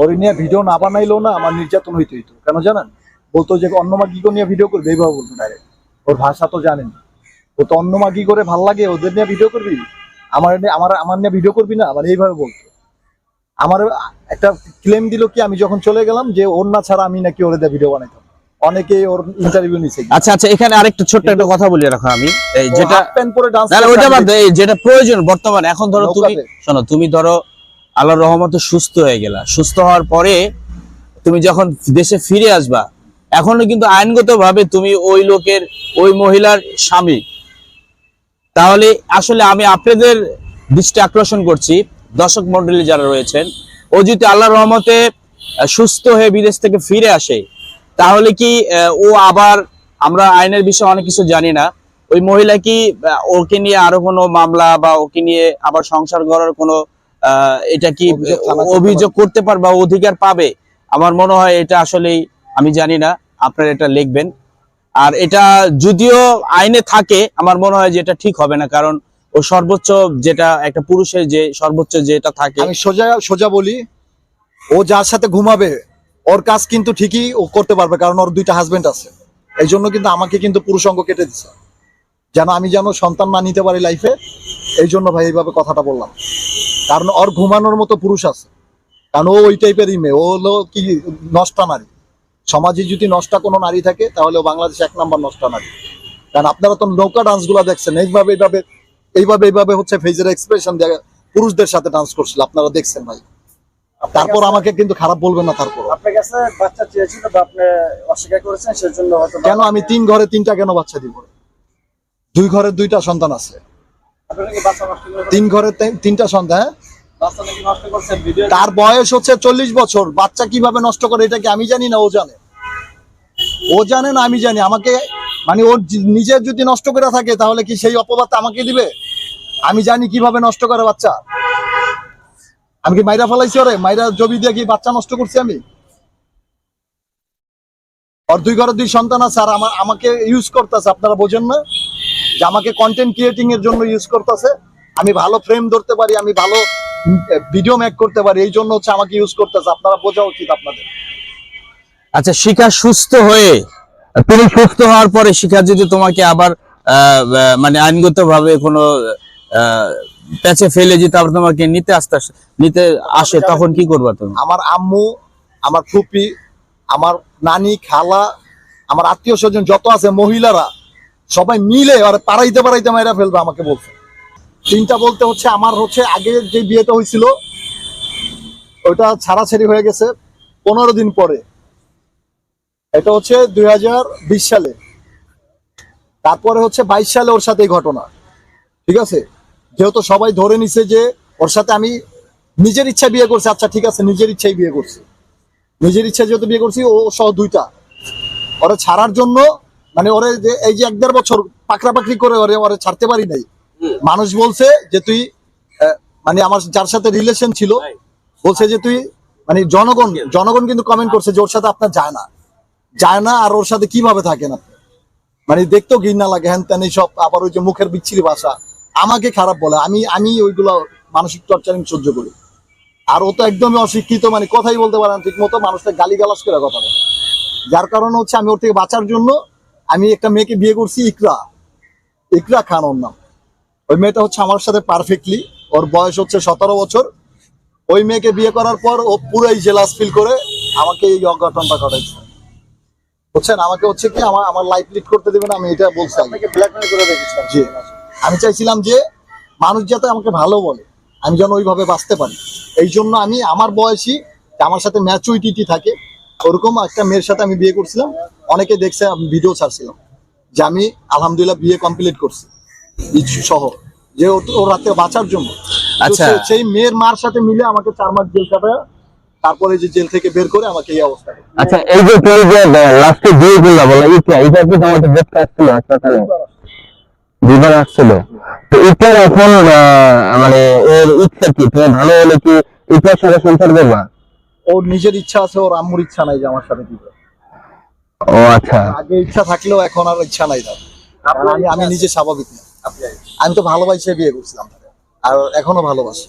ওর নিয়ে ভিডিও না বানাইলেও না আমার নির্যাতন হইতে হইতো। কেন জানেন? বলতো যে অন্য মা কি করে নিয়ে ভিডিও করবে এইভাবে বলতো ডাইরেক্ট ওর ভাষা তো জানেন। ও তো অন্য মা কি করে ভালো লাগে ওদের নিয়ে ভিডিও করবি? আমার আমার আমার নিয়ে ভিডিও করবি না? মানে এইভাবে বলতো। আমার একটা ক্লেম দিল কি আমি যখন চলে গেলাম যে ওর না ছাড়া আমি নাকি ওর ভিডিও বানাইতাম। অনেকে ওর ইন্টারভিউ নিছে। আচ্ছা আচ্ছা এখানে আরেকটা ছোট্ট একটা কথা বলে রাখো আমি। যেটা প্যান্ট পরে ডান্স না, না, ওইটা বাদ যেটা প্রয়োজন বর্তমানে। এখন ধরো তুমি শোনো তুমি ধরো আল্লাহর রহমতে সুস্থ হয়ে গেলা। সুস্থ হওয়ার পরে তুমি যখন দেশে ফিরে আসবা, এখনও কিন্তু আইনগত ভাবে তুমি ওই লোকের, ওই মহিলার স্বামী। তাহলে আসলে আমি আপনাদের দৃষ্টি আকর্ষণ করছি, দর্শক মন্ডলী যারা রয়েছেন। ও যদি আল্লাহর রহমতে সুস্থ হয়ে বিদেশ থেকে ফিরে আসে, তাহলে কি ও আবার, আমরা আইনের বিষয়ে অনেক কিছু জানি না। ওই মহিলা কি ওকে নিয়ে আরও কোনো মামলা বা ওকে নিয়ে আবার সংসার করার কোনো এটা কি অভিযোগ করতে পারবে বা অধিকার পাবে? আমার মনে হয় এটা আসলেই আমি জানি না আপনারা এটা লিখবেন। আর এটা যদিও আইনে থাকে আমার মনে হয় যে এটা ঠিক হবে না কারণ ও সর্বোচ্চ যেটা একটা পুরুষের যে সর্বোচ্চ যেটা থাকে আমি সোজা সোজা বলি ও যার সাথে ঘুমাবে ওর কাজ কিন্তু ঠিকই ও করতে পারবে কারণ ওর দুইটা হাজবেন্ড আছে। এই জন্য কিন্তু আমাকে কিন্তু পুরুষ অঙ্গ কেটে দিছে। যেন আমি যেন সন্তান না নিতে পারি লাইফে এই জন্য ভাই এইভাবে কথাটা বললাম। কারণ ওর ঘুমানোর মতো পুরুষ আছে। কারণ ও ওই টাইপেরই মেয়ে। ও হলো কি নষ্টা নারী। সমাজে যদি নষ্টা কোনো নারী থাকে তাহলে ও বাংলাদেশে এক নম্বর নষ্টা নারী। কারণ আপনারা তো নৌকা ডান্সগুলা দেখছেন। এইভাবে এইভাবে এইভাবে এইভাবে হচ্ছে ফেজের এক্সপ্রেশন দিয়ে পুরুষদের সাথে ডান্স করছিল। আপনারা দেখছেন ভাই। তারপর আমাকে কিন্তু খারাপ বলবেন না তারপর। আপনার কাছে বাচ্চা চেয়েছিল বা আপনি অস্বীকার করেছেন সেজন্য হয়তো কেন আমি তিন ঘরে তিনটা কেন বাচ্চা দিব? দুই ঘরে দুইটা সন্তান আছে। তিন ঘরে তিনটা সন্তান হ্যাঁ? তার বয়স হচ্ছে চল্লিশ বছর। বাচ্চা কীভাবে নষ্ট করে এটা কি আমি জানি না ও জানে। ও জানে না আমি জানি। আমাকে মানে ওর নিজের যদি নষ্ট করে থাকে তাহলে কি সেই অপবাদ আমাকে দিবে? আমি জানি কীভাবে নষ্ট করে বাচ্চা। আমি কি মাইরা ফেলাইছি ওরে? মাইরা জমি দিয়ে কি বাচ্চা নষ্ট করছি আমি? ওর দুই ঘরে দুই সন্তান আছে আর আমার আমাকে ইউজ করতেছে আপনারা বোঝেন না? যে আমাকে কন্টেন্ট ক্রিয়েটিং এর জন্য ইউজ করতেছে। আমি ভালো ফ্রেম ধরতে পারি আমি ভালো ভিডিও মেক করতে পারি এই জন্য হচ্ছে আমাকে ইউজ করতেছে। আপনারা বোঝা উচিত আপনাদের। আচ্ছা শিখা সুস্থ হয়ে তুমি সুস্থ হওয়ার পরে শিখা যদি তোমাকে আবার মানে আইনগত ভাবে কোনো প্যাচে ফেলে যদি আবার তোমাকে নিতে আসতে নিতে আসে তখন কি করবা তুমি? আমার আম্মু আমার ফুপি আমার নানি খালা আমার আত্মীয় স্বজন যত আছে মহিলারা সবাই মিলে আর পাড়াইতে পাড়াইতে মাইরা ফেলবে আমাকে বলছে। তিনটা বলতে হচ্ছে আমার হচ্ছে আগে যে বিয়েটা হয়েছিল, ওইটা ছাড়াছাড়ি হয়ে গেছে পনেরো দিন পরে। এটা হচ্ছে দুই হাজার বিশ সালে। তারপরে হচ্ছে বাইশ সালে ওর সাথে এই ঘটনা। ঠিক আছে? যেহেতু সবাই ধরে নিছে যে ওর সাথে আমি নিজের ইচ্ছা বিয়ে করছি। আচ্ছা ঠিক আছে, নিজের ইচ্ছাই বিয়ে করছি। নিজের ইচ্ছা যেহেতু বিয়ে করছি, ও সহ দুইটা। ওরে ছাড়ার জন্য মানে ওরে যে এই যে এক দেড় বছর পাকড়া পাকড়ি করে ওরে ওরে ছাড়তে পারি নাই। মানুষ বলছে যে তুই মানে আমার যার সাথে রিলেশন ছিল বলছে যে তুই মানে জনগণ জনগণ কিন্তু কমেন্ট করছে যে ওর সাথে আপনার যায় না। যায় না আর ওর সাথে কীভাবে থাকেন আপনি? মানে দেখতেও ঘৃণা লাগে হ্যান ত্যান এইসব আবার ওই যে মুখের বিচ্ছিরি ভাষা। আমাকে খারাপ বলে আমি আমি ওইগুলো মানসিক টর্চারিং সহ্য করি। আর ও তো একদমই অশিক্ষিত মানে কথাই বলতে পারে না ঠিক মতো মানুষটা গালি গালাস করে কথা বলে। যার কারণে হচ্ছে আমি ওর থেকে বাঁচার জন্য আমি একটা মেয়েকে বিয়ে করছি ইকরা। ইকরা খান ওর নাম। ওই মেয়েটা হচ্ছে আমার সাথে পারফেক্টলি ওর বয়স হচ্ছে সতেরো বছর। ওই মেয়েকে বিয়ে করার পর ও পুরাই জেলাস ফিল করে আমাকে এই অঘটনটা ঘটাইছে। বুঝছেন? আমাকে হচ্ছে কি আমার আমার লাইফ লিড করতে দেবে না আমি এটা বলছি জি। আমি চাইছিলাম যে মানুষ যাতে আমাকে ভালো বলে আমি যেন ওইভাবে বাঁচতে পারি। এই জন্য আমি আমার বয়সী আমার সাথে ম্যাচুরিটি থাকে ওরকম একটা মেয়ের সাথে আমি বিয়ে করছিলাম। অনেকে দেখছে আমি ভিডিও ছাড়ছিলাম যে আমি আলহামদুলিল্লাহ বিয়ে কমপ্লিট করছি সহ। যে ও- ওর রাতে বাঁচার জন্য। আচ্ছা। সেই মেয়ের মার সাথে মিলে আমাকে চার মাস জেল কাটায় তারপরে যে জেল থেকে বের করে আমাকে এই অবস্থা আচ্ছা এই যে তুমি যে লাস্টে বিয়ে করলা বলো ইটা এটা কি তোমার আসছিল হাসপাতালে দুবার আসছিল তো ইটার এখন মানে এর ইচ্ছা কি? তুমি ভালো হলে কি ইটার সাথে সংসার করবা? ওর নিজের ইচ্ছা আছে ওর আম্মুর ইচ্ছা নাই যে আমার সাথে দিবে ও আচ্ছা। আগে ইচ্ছা থাকলেও এখন আর ইচ্ছা নাই তার। আমি আমি নিজে স্বাভাবিক না। আমি তো ভালোবাসে বিয়ে করছিলাম। তাকে। আর এখনও ভালোবাসি।